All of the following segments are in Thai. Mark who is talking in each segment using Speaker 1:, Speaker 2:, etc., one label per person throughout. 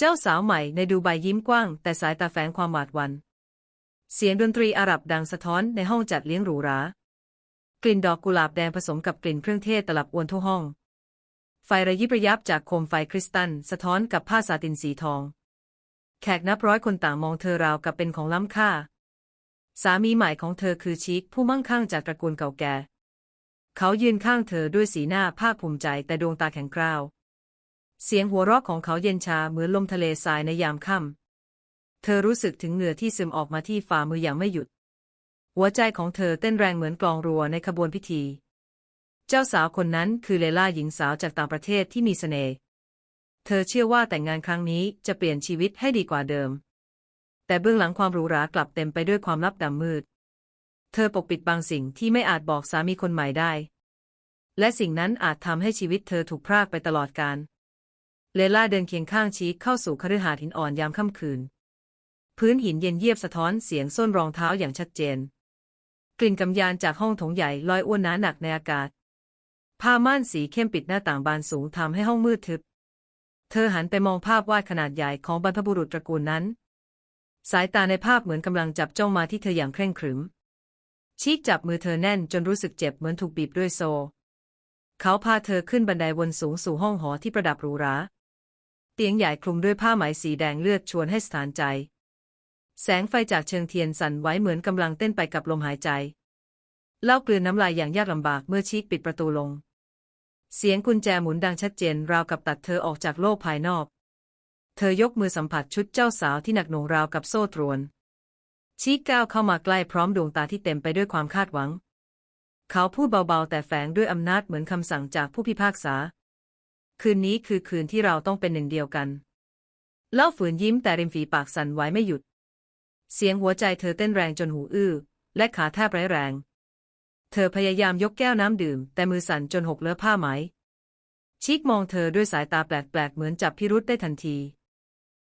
Speaker 1: เจ้าสาวใหม่ในดูไบยิ้มกว้าง แต่สายตาแฝงความหวาดหวัน เสียงดนตรีอาหรับดังสะท้อนในห้องจัดเลี้ยงหรูหรากลิ่นดอกกุหลาบแดงผสมกับกลิ่นเครื่องเทศตลับอวนทั่วห้อง ไฟระยิบระยับจากโคมไฟคริสตัลสะท้อนกับผ้าสาตินสีทอง แขกนับร้อยคนต่างมองเธอราวกับเป็นของล้ำค่า สามีใหม่ของเธอคือชิคผู้มั่งคั่งจากตระกูลเก่าแก่ เขายืนข้างเธอด้วยสีหน้าภาคภูมิใจแต่ดวงตาแข็งกร้าว เสียงหัวเราะของเขาเย็นชาเหมือนลมทะเลทรายในยามค่ำ เธอรู้สึกถึงเหงื่อที่ซึมออกมาที่ฝ่ามืออย่างไม่หยุด หัวใจของเธอเต้นแรงเหมือนกลองรัวในขบวนพิธี เจ้าสาวคนนั้นคือเลล่าหญิงสาวจากต่างประเทศที่มีเสน่ห์ เธอเชื่อว่าแต่งงานครั้งนี้จะเปลี่ยนชีวิตให้ดีกว่าเดิม แต่เบื้องหลังความหรูหรากลับเต็มไปด้วยความลับดำมืด เธอปกปิดบางสิ่งที่ไม่อาจบอกสามีคนใหม่ได้ และสิ่งนั้นอาจทำให้ชีวิตเธอถูกพรากไปตลอดกาล เลล่าเดินเคียงข้างชีคเข้าสู่คฤหาสน์หินอ่อนยามค่ำคืน พื้นหินเย็นเยียบสะท้อนเสียงส้นรองเท้าอย่างชัดเจน กลิ่นกำยานจากห้องถงใหญ่ลอยอ้วนหนาหนักในอากาศ ผ้าม่านสีเข้มปิดหน้าต่างบานสูงทำให้ห้องมืดทึบ เธอหันไปมองภาพวาดขนาดใหญ่ของบรรพบุรุษตระกูลนั้น สายตาในภาพเหมือนกำลังจับจ้องมาที่เธออย่างเคร่งครึม ชีกจับมือเธอแน่นจนรู้สึกเจ็บเหมือนถูกบีบด้วยโซ เขาพาเธอขึ้นบันไดวนสูงสู่ห้องหอที่ประดับหรูหรา เตียงใหญ่คลุมด้วยผ้าไหมสีแดงเลือดชวนให้สถานใจ แสงไฟจากเชิงเทียนสั่นไหวเหมือนกำลังเต้นไปกับลมหายใจ เล่ากลืนน้ำลายอย่างยากลำบากเมื่อชีกปิดประตูลง เสียงกุญแจหมุนดังชัดเจนราวกับตัดเธอออกจากโลกภายนอก เธอยกมือสัมผัสชุดเจ้าสาวที่หนักหน่วงราวกับโซ่ตรวน ชีกก้าวเข้ามาใกล้พร้อมดวงตาที่เต็มไปด้วยความคาดหวัง เขาพูดเบาๆ แต่แฝงด้วยอำนาจเหมือนคำสั่งจากผู้พิพากษา คืนนี้คือคืนที่เราต้องเป็นหนึ่งเดียวกัน เล่าฝืนยิ้มแต่ริมฝีปากสั่นไหวไม่หยุด เสียงหัวใจเธอเต้นแรงจนหูอื้อ และขาแทบไร้แรง เธอพยายามยกแก้วน้ำดื่ม แต่มือสั่นจนหกเลอะผ้าไหม ชิกมองเธอด้วยสายตาแปลกๆ เหมือนจับพิรุษได้ทันที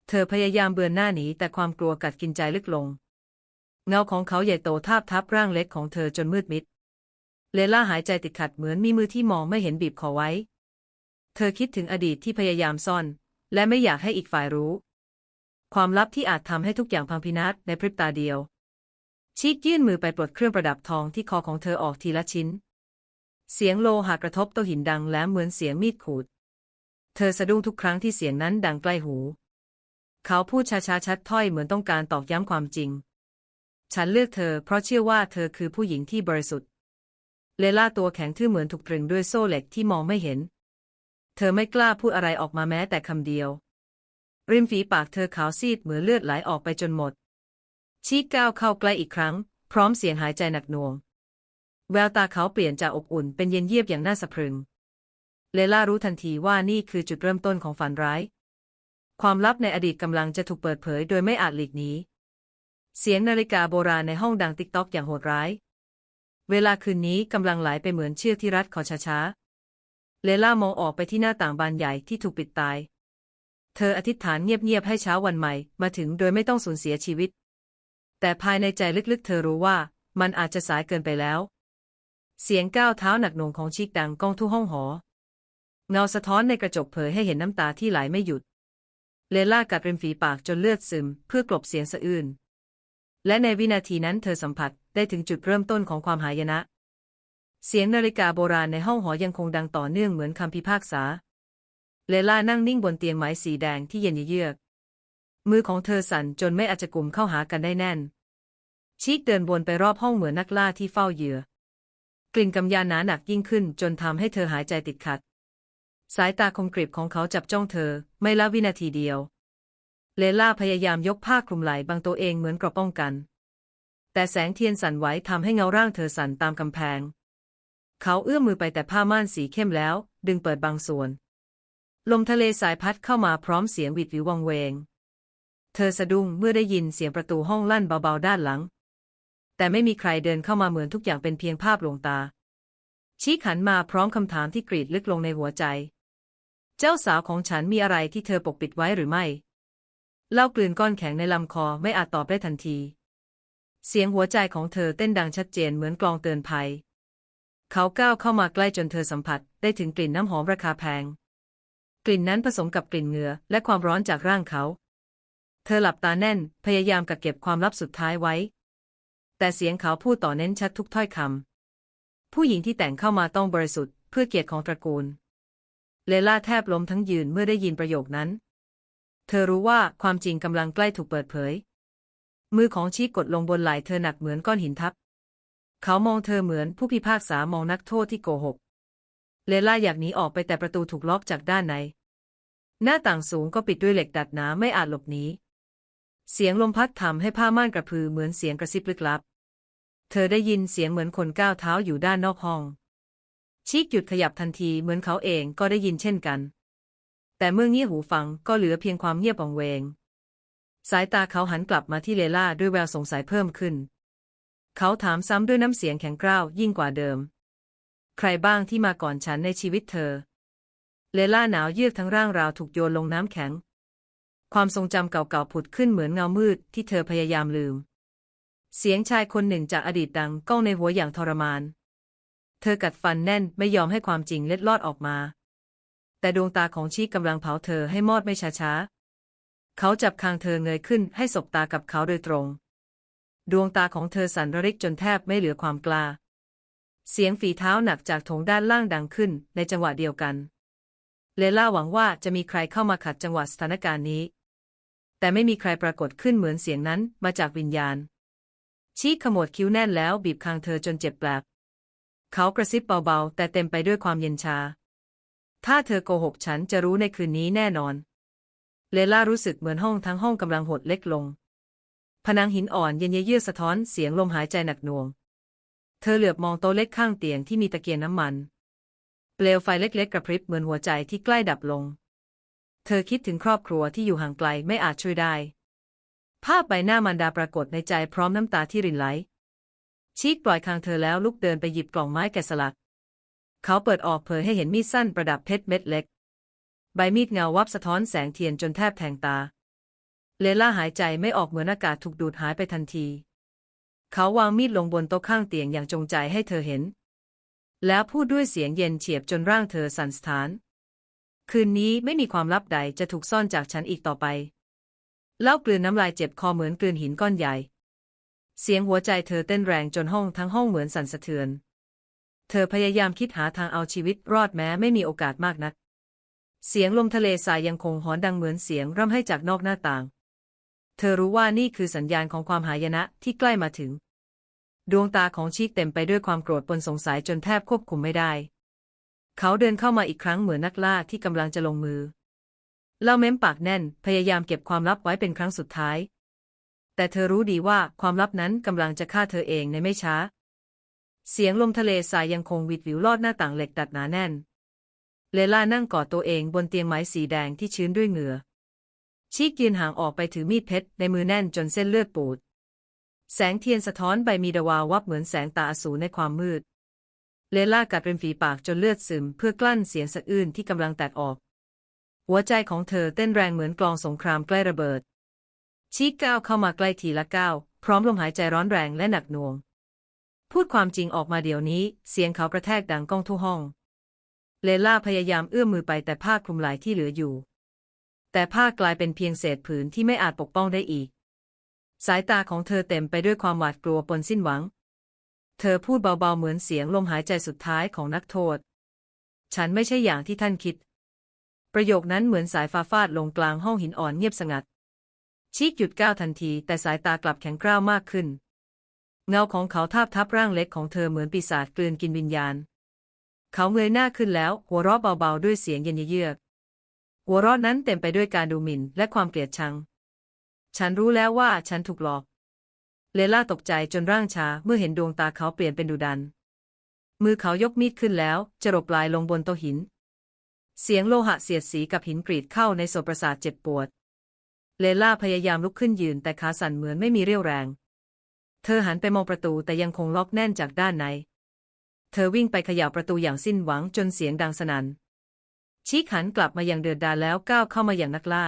Speaker 1: เธอพยายามเบือนหน้าหนีแต่ความกลัวกัดกินใจลึกลง เงาของเขาใหญ่โตทาบทับร่างเล็กของเธอจนมืดมิด เลล่าหายใจติดขัดเหมือนมีมือที่มองไม่เห็นบีบคอไว้ เธอคิดถึงอดีตที่พยายามซ่อน และไม่อยากให้อีกฝ่ายรู้ ความลับที่อาจทำให้ทุกอย่างพังพินาศในพริบตาเดียวชีกยื่นมือไปปลดเครื่องประดับทองที่คอของเธอออกทีละชิ้น เสียงโลหะกระทบโต๊ะหินดังแหลมเหมือนเสียงมีดขูด เธอสะดุ้งทุกครั้งที่เสียงนั้นดังใกล้หู เขาพูดช้าๆชัดถ้อยเหมือนต้องการตอกย้ำความจริง ฉันเลือกเธอเพราะเชื่อว่าเธอคือผู้หญิงที่บริสุทธิ์เลล่าตัวแข็งทื่อเหมือนถูกตรึงด้วยโซ่เหล็กที่มองไม่เห็น เธอไม่กล้าพูดอะไรออกมาแม้แต่คำเดียว ริมฝีปากเธอขาวซีดเหมือนเลือดไหลออกไปจนหมด ชีกก้าวเข้าใกล้อีกครั้ง พร้อมเสียงหายใจหนักหน่วง แววตาเขาเปลี่ยนจากอบอุ่นเป็นเย็นเยียบอย่างน่าสะพรึง เลล่ารู้ทันทีว่านี่คือจุดเริ่มต้นของฝันร้าย ความลับในอดีตกำลังจะถูกเปิดเผยโดยไม่อาจหลีกหนีเสียงนาฬิกาโบราณในห้องดังติ๊กต๊อกอย่างโหดร้าย เวลาคืนนี้กำลังไหลไปเหมือนเชือกที่รัดคอช้าๆ เลล่ามองออกไปที่หน้าต่างบานใหญ่ที่ถูกปิดตาย เธออธิษฐานเงียบๆให้เช้าวันใหม่มาถึงโดยไม่ต้องสูญเสียชีวิต แต่ภายในใจลึกๆ เธอรู้ว่ามันอาจจะสายเกินไปแล้ว เสียงก้าวเท้าหนักหน่วงของชิกดังก้องทั่วห้องหอ เงาสะท้อนในกระจกเผยให้เห็นน้ำตาที่ไหลไม่หยุด เลล่ากัดริมฝีปากจนเลือดซึม เพื่อกลบเสียงสะอื้นและในวินาทีนั้นเธอสัมผัสได้ถึงจุดเริ่มต้นของความหายนะ เสียงนาฬิกาโบราณในห้องหอยังคงดังต่อเนื่องเหมือนคำพิพากษา เลล่านั่งนิ่งบนเตียงไม้สีแดงที่เย็นเยือก มือของเธอสั่นจนไม่อาจจะกลุ่มเข้าหากันได้แน่น ชีกเดินวนไปรอบห้องเหมือนนักล่าที่เฝ้าเหยื่อ กลิ่นกำยาหนาหนักยิ่งขึ้นจนทำให้เธอหายใจติดขัด สายตาคมกริบของเขาจับจ้องเธอ ไม่ละวินาทีเดียว เลล่าพยายามยกผ้าคลุมไหล่บังตัวเองเหมือนกรอบป้องกัน แต่แสงเทียนสั่นไหวทำให้เงาร่างเธอสั่นตามกำแพง เขาเอื้อมมือไปแต่ผ้าม่านสีเข้มแล้ว ดึงเปิดบางส่วน ลมทะเลสายพัดเข้ามาพร้อมเสียงหวิดวิววังเวง เธอสะดุ้งเมื่อได้ยินเสียงประตูห้องลั่นเบาๆด้านหลัง แต่ไม่มีใครเดินเข้ามาเหมือนทุกอย่างเป็นเพียงภาพลวงตา ชี้ขันมาพร้อมคำถามที่กรีดลึกลงในหัวใจ เจ้าสาวของฉันมีอะไรที่เธอปกปิดไว้หรือไม่ เล่ากลืนก้อนแข็งในลำคอไม่อาจตอบได้ทันที เสียงหัวใจของเธอเต้นดังชัดเจนเหมือนกลองเตือนภัย เขาก้าวเข้ามาใกล้จนเธอสัมผัส ได้ถึงกลิ่นน้ำหอมราคาแพง กลิ่นนั้นผสมกับกลิ่นเหงื่อและความร้อนจากร่างเขา เธอหลับตาแน่น พยายามกักเก็บความลับสุดท้ายไว้ แต่เสียงเขาพูดต่อเน้นชัดทุกถ้อยคำ ผู้หญิงที่แต่งเข้ามาต้องบริสุทธิ์เพื่อเกียรติของตระกูล เลล่าแทบล้มทั้งยืนเมื่อได้ยินประโยคนั้น เธอรู้ว่าความจริงกำลังใกล้ถูกเปิดเผย มือของชีกดลงบนไหล่เธอหนักเหมือนก้อนหินทับ เขามองเธอเหมือนผู้พิพากษามองนักโทษที่โกหก เลล่าอยากหนีออกไปแต่ประตูถูกล็อกจากด้านใน หน้าต่างสูงก็ปิดด้วยเหล็กดัดหนาไม่อาจหลบหนี เสียงลมพัดทำให้ผ้าม่านกระพือเหมือนเสียงกระซิบลึกลับ เธอได้ยินเสียงเหมือนคนก้าวเท้าอยู่ด้านนอกห้องชีกหยุดขยับทันทีเหมือนเขาเองก็ได้ยินเช่นกัน แต่เมื่อเงี่ยหูฟังก็เหลือเพียงความเงียบวังเวง สายตาเขาหันกลับมาที่เลล่าด้วยแววสงสัยเพิ่มขึ้น เขาถามซ้ำด้วยน้ำเสียงแข็งกร้าวยิ่งกว่าเดิม ใครบ้างที่มาก่อนฉันในชีวิตเธอ เลล่าหนาวเยือกทั้งร่างราวถูกโยนลงน้ำแข็ง ความทรงจำเก่าๆผุดขึ้นเหมือนเงามืดที่เธอพยายามลืม เสียงชายคนหนึ่งจากอดีตดังก้องในหัวอย่างทรมาน เธอกัดฟันแน่นไม่ยอมให้ความจริงเล็ดลอดออกมา แต่ดวงตาของชีกำลังเผาเธอให้มอดไม่ช้าๆ เขาจับคางเธอเงยขึ้นให้สบตากับเขาโดยตรง ดวงตาของเธอสั่นระริกจนแทบไม่เหลือความกล้า เสียงฝีเท้าหนักจากโถงด้านล่างดังขึ้นในจังหวะเดียวกัน เลล่าหวังว่าจะมีใครเข้ามาขัดจังหวะสถานการณ์นี้ แต่ไม่มีใครปรากฏขึ้นเหมือนเสียงนั้นมาจากวิญญาณ ชีกขมวดคิ้วแน่นแล้วบีบคางเธอจนเจ็บแปลบเขากระซิบเบาๆ แต่เต็มไปด้วยความเย็นชา ถ้าเธอโกหกฉันจะรู้ในคืนนี้แน่นอน เลล่ารู้สึกเหมือนห้องทั้งห้องกำลังหดเล็กลง ผนังหินอ่อนเย็นเยือกสะท้อนเสียงลมหายใจหนักหน่วง เธอเหลือบมองโต๊ะเล็กข้างเตียงที่มีตะเกียงน้ำมัน เปลวไฟเล็กๆกระพริบเหมือนหัวใจที่ใกล้ดับลง เธอคิดถึงครอบครัวที่อยู่ห่างไกลไม่อาจช่วยได้ ภาพใบหน้ามารดาปรากฏในใจพร้อมน้ำตาที่รินไหล ชีกปล่อยคางเธอแล้วลุกเดินไปหยิบกล่องไม้แกะสลัก เขาเปิดออกเผยให้เห็นมีดสั้นประดับเพชรเม็ดเล็ก ใบมีดเงาวับสะท้อนแสงเทียนจนแทบแทงตา เลล่าหายใจไม่ออกเหมือนอากาศถูกดูดหายไปทันที เขาวางมีดลงบนโต๊ะข้างเตียงอย่างจงใจให้เธอเห็น แล้วพูดด้วยเสียงเย็นเฉียบจนร่างเธอสั่นสะท้าน คืนนี้ไม่มีความลับใดจะถูกซ่อนจากฉันอีกต่อไป เล่ากลืนน้ำลายเจ็บคอเหมือนกลืนหินก้อนใหญ่ เสียงหัวใจเธอเต้นแรงจนห้องทั้งห้องเหมือนสั่นสะเทือน เธอพยายามคิดหาทางเอาชีวิตรอดแม้ไม่มีโอกาสมากนัก เสียงลมทะเลทรายยังคงหอนดังเหมือนเสียงร่ำให้จากนอกหน้าต่าง เธอรู้ว่านี่คือสัญญาณของความหายนะที่ใกล้มาถึง ดวงตาของชีกเต็มไปด้วยความโกรธปนสงสัยจนแทบควบคุมไม่ได้ เขาเดินเข้ามาอีกครั้งเหมือนนักล่าที่กำลังจะลงมือ เล่าเม้มปากแน่นพยายามเก็บความลับไว้เป็นครั้งสุดท้าย แต่เธอรู้ดีว่าความลับนั้นกำลังจะฆ่าเธอเองในไม่ช้า เสียงลมทะเลทรายยังคงวิดวิวลอดหน้าต่างเหล็กดัดหนาแน่น เลล่านั่งกอดตัวเองบนเตียงไม้สีแดงที่ชื้นด้วยเหงื่อ ชีกยืนห่างออกไปถือมีดเพชรในมือแน่นจนเส้นเลือดปูด แสงเทียนสะท้อนใบมีดวาววับเหมือนแสงตาอสูรในความมืด เลล่ากัดริมฝีปากจนเลือดซึมเพื่อกลั้นเสียงสะอื้นที่กำลังแตกออก หัวใจของเธอเต้นแรงเหมือนกลองสงครามใกล้ระเบิด ชีกก้าวเข้ามาใกล้ทีละก้าวพร้อมลมหายใจร้อนแรงและหนักหน่วง พูดความจริงออกมาเดี๋ยวนี้ เสียงเขากระแทกดังก้องทั่วห้อง เลล่าพยายามเอื้อมมือไปแต่ผ้าคลุมไหล่ที่เหลืออยู่ แต่ผ้ากลายเป็นเพียงเศษผืนที่ไม่อาจปกป้องได้อีก สายตาของเธอเต็มไปด้วยความหวาดกลัวปนสิ้นหวัง เธอพูดเบาๆเหมือนเสียงลมหายใจสุดท้ายของนักโทษ ฉันไม่ใช่อย่างที่ท่านคิด ประโยคนั้นเหมือนสายฟ้าฟาดลงกลางห้องหินอ่อนเงียบสงัดชีกหยุดก้าวทันทีแต่สายตากลับแข็งกร้าวมากขึ้น เงาของเขาทาบทับร่างเล็กของเธอเหมือนปีศาจกลืนกินวิญญาณ เขาเงยหน้าขึ้นแล้วหัวเราะเบาๆด้วยเสียงเย็นเยือก หัวเราะนั้นเต็มไปด้วยการดูหมิ่นและความเกลียดชัง ฉันรู้แล้วว่าฉันถูกหลอก เลล่าตกใจจนร่างชาเมื่อเห็นดวงตาเขาเปลี่ยนเป็นดุดัน มือเขายกมีดขึ้นแล้วจะรบปลายลงบนโต๊ะหิน เสียงโลหะเสียดสีกับหินกรีดเข้าในโสประสาทเจ็บปวด เลล่าพยายามลุกขึ้นยืนแต่ขาสั่นเหมือนไม่มีเรี่ยวแรง เธอหันไปมองประตูแต่ยังคงล็อกแน่นจากด้านใน เธอวิ่งไปเขย่าประตูอย่างสิ้นหวังจนเสียงดังสนัน่น ชีกหันกลับมาอย่างเดือดดาลแล้วก้าวเข้ามาอย่างนักล่า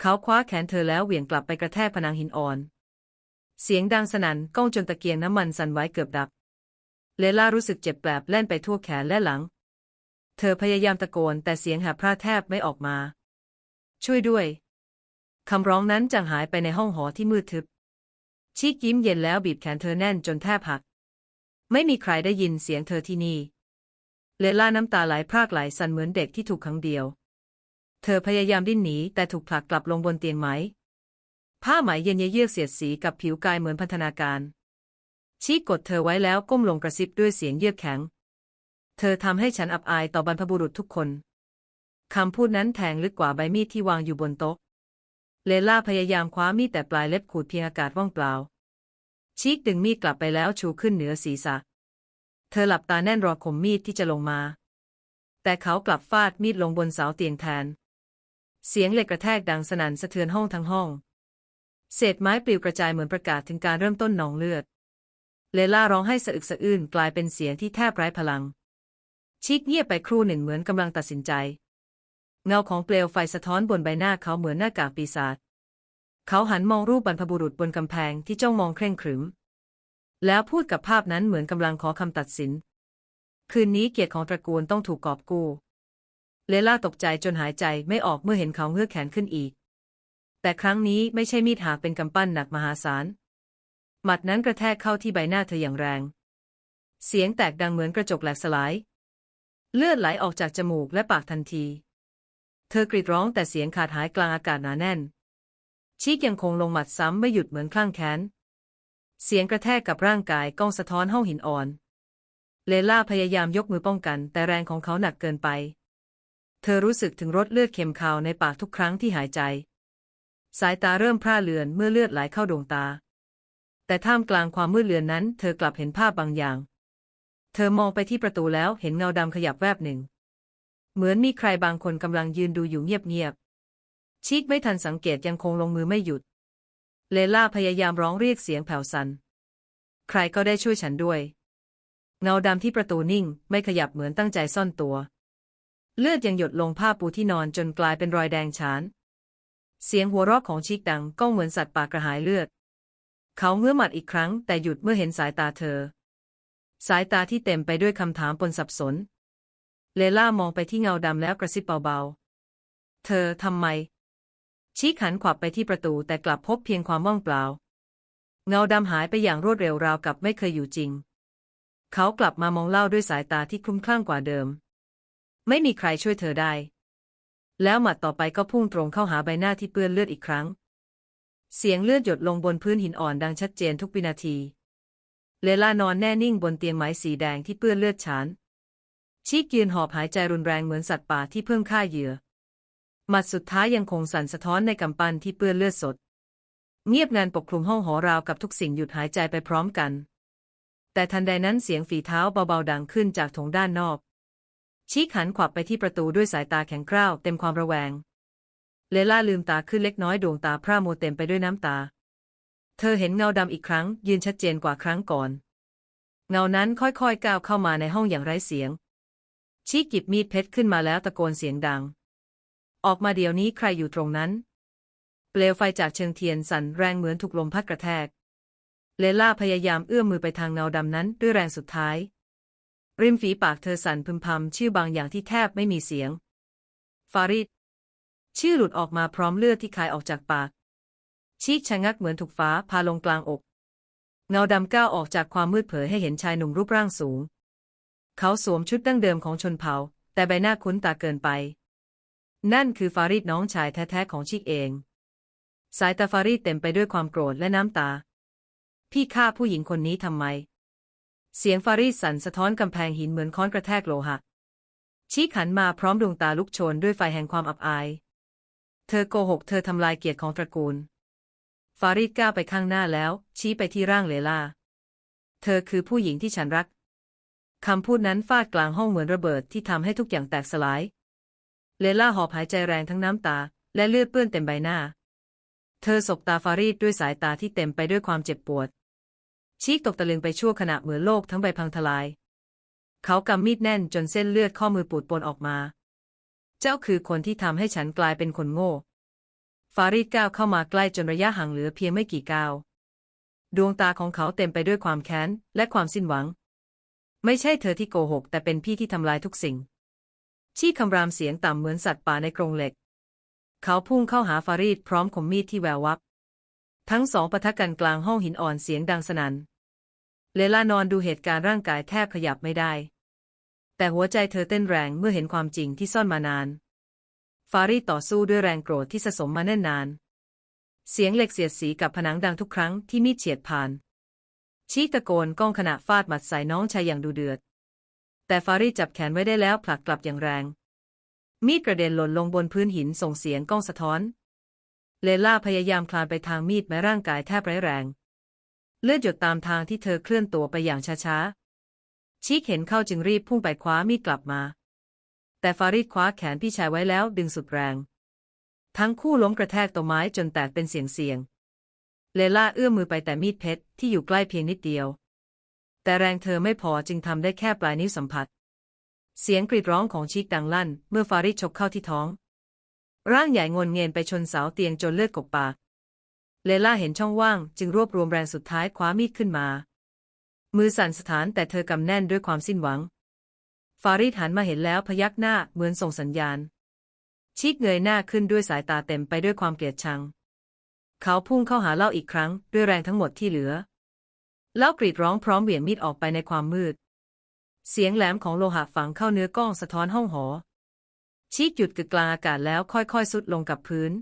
Speaker 1: เขาคว้าแขนเธอแล้วเหวี่ยงกลับไปกระแทกผนังหินอ่อน เสียงดังสนั่นก้องจนตะเกียงน้ำมันสั่นไหวเกือบดับ เลล่ารู้สึกเจ็บแปลบแล่นไปทั่วแขนและหลัง เธอพยายามตะโกนแต่เสียงหบพร่าแทบไม่ออกมา ช่วยด้วย คำร้องนั้นจางหายไปในห้องหอที่มืดทึบ ชีกยิ้มเย็นแล้วบีบแขนเธอแน่นจนแทบหัก ไม่มีใครได้ยินเสียงเธอที่นี่ เลล่าน้ำตาไหลพรากไหลสั่นเหมือนเด็กที่ถูกขังเดียว เธอพยายามดิ้นหนีแต่ถูกผลักกลับลงบนเตียงไหม ผ้าไหมเย็นเยือกเสียดสีกับผิวกายเหมือนพันธนาการ ชีกกดเธอไว้แล้วก้มลงกระซิบด้วยเสียงเยือกแข็ง เธอทำให้ฉันอับอายต่อบรรพบุรุษทุกคนคำพูดนั้นแทงลึกกว่าใบมีดที่วางอยู่บนโต๊ะ เลล่าพยายามคว้ามีดแต่ปลายเล็บขูดเพียงอากาศว่างเปล่า ชีกดึงมีดกลับไปแล้วชูขึ้นเหนือศีรษะ เธอหลับตาแน่นรอคมมีดที่จะลงมา แต่เขากลับฟาดมีดลงบนเสาเตียงแทน เสียงเหล็กกระแทกดังสนั่นสะเทือนห้องทั้งห้อง เศษไม้ปลิวกระจายเหมือนประกาศถึงการเริ่มต้นหนองเลือด เลล่าร้องให้สะอึกสะอื้นกลายเป็นเสียงที่แทบไร้พลัง ชิกเงียบไปครู่หนึ่งเหมือนกำลังตัดสินใจ เงาของเปลวไฟสะท้อนบนใบหน้าเขาเหมือนหน้ากากปีศาจ เขาหันมองรูปบรรพบุรุษบนกำแพงที่จ้องมองเคร่งขรึม แล้วพูดกับภาพนั้นเหมือนกำลังขอคำตัดสิน คืนนี้เกียรติของตระกูลต้องถูกกอบกู้ เลล่าตกใจจนหายใจไม่ออกเมื่อเห็นเขาเงือแขนขึ้นอีก แต่ครั้งนี้ไม่ใช่มีดหากเป็นกำปั้นหนักมหาศาล หมัดนั้นกระแทกเข้าที่ใบหน้าเธออย่างแรง เสียงแตกดังเหมือนกระจกแหลกสลาย เลือดไหลออกจากจมูกและปากทันที เธอกรีดร้องแต่เสียงขาดหายกลางอากาศหนาแน่นชีกยังคงลงหมัดซ้ำไม่หยุดเหมือนคลั่งแค้น เสียงกระแทกกับร่างกายก้องสะท้อนห้องหินอ่อน เลล่าพยายามยกมือป้องกัน แต่แรงของเขาหนักเกินไป เธอรู้สึกถึงรสเลือดเค็มคาวในปากทุกครั้งที่หายใจ สายตาเริ่มพร่าเลือนเมื่อเลือดไหลเข้าดวงตา แต่ท่ามกลางความมืดเลือนนั้น เธอกลับเห็นภาพบางอย่าง เธอมองไปที่ประตูแล้วเห็นเงาดำขยับแวบหนึ่ง เหมือนมีใครบางคนกำลังยืนดูอยู่เงียบๆชีกไม่ทันสังเกตยังคงลงมือไม่หยุด เลล่าพยายามร้องเรียกเสียงแผ่วสัน ใครก็ได้ช่วยฉันด้วย เงาดำที่ประตูนิ่งไม่ขยับเหมือนตั้งใจซ่อนตัว เลือดยังหยดลงผ้าปูที่นอนจนกลายเป็นรอยแดงฉาน เสียงหัวเราะของชีกดังก้องเหมือนสัตว์ป่ากระหายเลือด เขาเงื้อหมัดอีกครั้ง แต่หยุดเมื่อเห็นสายตาเธอ สายตาที่เต็มไปด้วยคำถามปนสับสน เลล่ามองไปที่เงาดำแล้วกระซิบเบาๆ เธอทำไม ชี้ขันขวับไปที่ประตูแต่กลับพบเพียงความว่างเปล่า เงาดำหายไปอย่างรวดเร็วราวกับไม่เคยอยู่จริง เขากลับมามองเล่าด้วยสายตาที่คลุ้มคลั่งกว่าเดิม ไม่มีใครช่วยเธอได้ แล้วหมัดต่อไปก็พุ่งตรงเข้าหาใบหน้าที่เปื้อนเลือดอีกครั้ง เสียงเลือดหยดลงบนพื้นหินอ่อนดังชัดเจนทุกวินาที เลล่านอนแน่นิ่งบนเตียงไม้สีแดงที่เปื้อนเลือดฉานชีกยืนหอบหายใจรุนแรงเหมือนสัตว์ป่าที่เพิ่งฆ่าเหยื่อ หมัดสุดท้ายยังคงสั่นสะท้อนในกำปั้นที่เปื้อนเลือดสด เงียบงานปกคลุมห้องหอราวกับทุกสิ่งหยุดหายใจไปพร้อมกัน แต่ทันใดนั้นเสียงฝีเท้าเบาๆดังขึ้นจากถงด้านนอก ชีกหันขวับไปที่ประตูด้วยสายตาแข็งกร้าวเต็มความระแวง เลล่าลืมตาขึ้นเล็กน้อยดวงตาพร่ามัวเต็มไปด้วยน้ำตา เธอเห็นเงาดำอีกครั้ง ยืนชัดเจนกว่าครั้งก่อน เงานั้นค่อยๆก้าวเข้ามาในห้องอย่างไร้เสียง ชีกหยิบมีดเพชรขึ้นมาแล้วตะโกนเสียงดัง ออกมาเดี๋ยวนี้ใครอยู่ตรงนั้น เปลวไฟจากเชิงเทียนสั่นแรงเหมือนถูกลมพัดกระแทก เลล่าพยายามเอื้อมมือไปทางเงาดำนั้นด้วยแรงสุดท้าย ริมฝีปากเธอสั่นพึมพำชื่อบางอย่างที่แทบไม่มีเสียง ฟาริด ชื่อหลุดออกมาพร้อมเลือดที่คายออกจากปาก ชีกชะงักเหมือนถูกฟ้าพาลงกลางอก เงาดำก้าวออกจากความมืดเผยให้เห็นชายหนุ่มรูปร่างสูง เขาสวมชุดดั้งเดิมของชนเผ่า แต่ใบหน้าคุ้นตาเกินไป นั่นคือฟาริดน้องชายแท้ๆของชีกเอง สายตาฟาริดเต็มไปด้วยความโกรธและน้ำตา พี่ฆ่าผู้หญิงคนนี้ทำไม เสียงฟาริดสั่นสะท้อนกำแพงหินเหมือนค้อนกระแทกโลหะชี้ขันมาพร้อมดวงตาลุกโชนด้วยไฟแห่งความอับอาย เธอโกหกเธอทำลายเกียรติของตระกูล ฟาริดก้าวไปข้างหน้าแล้ว ชี้ไปที่ร่างเลล่า เธอคือผู้หญิงที่ฉันรักคำพูดนั้นฟาดกลางห้องเหมือนระเบิดที่ทำให้ทุกอย่างแตกสลาย เลล่าหอบหายใจแรงทั้งน้ำตา และเลือดเปื้อนเต็มใบหน้า เธอสบตาฟารีดด้วยสายตาที่เต็มไปด้วยความเจ็บปวด ชีกตกตะลึงไปชั่วขณะเหมือนโลกทั้งใบพังทลาย เขากำมีดแน่นจนเส้นเลือดข้อมือปูดปนออกมา เจ้าคือคนที่ทำให้ฉันกลายเป็นคนโง่ ฟารีดก้าวเข้ามาใกล้จนระยะห่างเหลือเพียงไม่กี่ก้าว ดวงตาของเขาเต็มไปด้วยความแค้นและความสิ้นหวัง ไม่ใช่เธอที่โกหก แต่เป็นพี่ที่ทำลายทุกสิ่ง ชี้คำรามเสียงต่ำเหมือนสัตว์ป่าในกรงเหล็ก เขาพุ่งเข้าหาฟารีดพร้อมคมมีดที่แวววับ ทั้งสองปะทะกันกลางห้องหินอ่อนเสียงดังสนั่น เลลานอนดูเหตุการณ์ร่างกายแทบขยับไม่ได้ แต่หัวใจเธอเต้นแรงเมื่อเห็นความจริงที่ซ่อนมานาน ฟารีดต่อสู้ด้วยแรงโกรธที่สะสมมาเนิ่นนาน เสียงเหล็กเสียดสีกับผนังดังทุกครั้งที่มีดเฉียดผ่าน ชี้ตะโกนก้องขณะฟาดหมัดใส่น้องชายอย่างดูเดือด แต่ฟารีจับแขนไว้ได้แล้วผลักกลับอย่างแรง มีดกระเด็นหล่นลงบนพื้นหินส่งเสียงก้องสะท้อน เลล่าพยายามคลานไปทางมีดแม้ร่างกายแทบไร้แรง เลือดหยดตามทางที่เธอเคลื่อนตัวไปอย่างช้าๆ ชีกเห็นเข้าจึงรีบพุ่งไปคว้ามีดกลับมา แต่ฟารีดคว้าแขนพี่ชายไว้แล้วดึงสุดแรง ทั้งคู่ล้มกระแทกต้นไม้จนแตกเป็นเสียงเสียงเลล่าเอื้อมมือไปแต่มีดเพชรที่อยู่ใกล้เพียงนิดเดียว แต่แรงเธอไม่พอจึงทำได้แค่ปลายนิ้วสัมผัส เสียงกรีดร้องของชีกดังลั่น เมื่อฟาริดชกเข้าที่ท้อง ร่างใหญ่งนเงยนไปชนเสาเตียงจนเลือดกบปาก เลล่าเห็นช่องว่าง จึงรวบรวมแรงสุดท้ายคว้ามีดขึ้นมา มือสั่นสถานแต่เธอกำแน่นด้วยความสิ้นหวัง ฟาริดหันมาเห็นแล้วพยักหน้าเหมือนส่งสัญญาณชีกเงยหน้าขึ้นด้วยสายตาเต็มไปด้วยความเกลียดชัง เขาพุ่งเข้าหาเล่าอีกครั้งด้วยแรงทั้งหมดที่เหลือ เล่ากรีดร้องพร้อมเหวี่ยงมีดออกไปในความมืด เสียงแหลมของโลหะฝังเข้าเนื้อก้องสะท้อนห้องหอ ชีกหยุดกึกกลางอากาศแล้วค่อยๆ สุดลงกับพื้น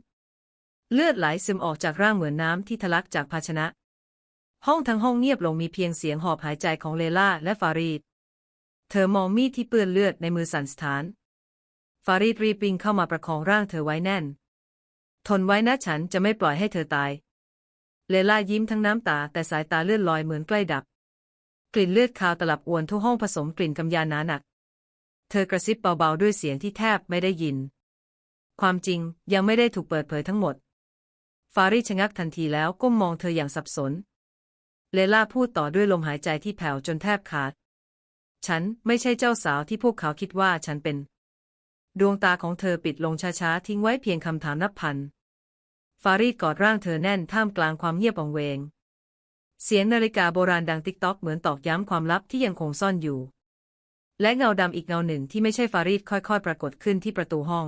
Speaker 1: เลือดไหลซึมออกจากร่างเหมือนน้ำที่ทะลักจากภาชนะ ห้องทั้งห้องเงียบลงมีเพียงเสียงหอบหายใจของเลล่าและฟารีด เธอมองมีดที่เปื้อนเลือดในมือสันสถาน ฟารีดรีบวิ่งเข้ามาประคองร่างเธอไว้แน่น ทนไว้นะฉันจะไม่ปล่อยให้เธอตาย เลล่ายิ้มทั้งน้ำตาแต่สายตาเลื่อนลอยเหมือนใกล้ดับ กลิ่นเลือดคาวตลับอวนทั่วห้องผสมกลิ่นกำยาหนาหนัก เธอกระซิบเบาๆด้วยเสียงที่แทบไม่ได้ยิน ความจริงยังไม่ได้ถูกเปิดเผยทั้งหมด ฟารีชะงักทันทีแล้วก้มมองเธออย่างสับสน เลล่าพูดต่อด้วยลมหายใจที่แผ่วจนแทบขาด ฉันไม่ใช่เจ้าสาวที่พวกเขาคิดว่าฉันเป็น ดวงตาของเธอปิดลงช้าๆทิ้งไว้เพียงคำถามนับพัน ฟารีดกอดร่างเธอแน่นท่ามกลางความเงียบวังเวง เสียงนาฬิกาโบราณดังติ๊กต๊อกเหมือนตอกย้ำความลับที่ยังคงซ่อนอยู่ และเงาดำอีกเงาหนึ่งที่ไม่ใช่ฟารีดค่อยๆ ปรากฏขึ้นที่ประตูห้อง